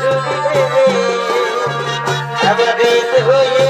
জুড়ি দেবে আমার হয়ে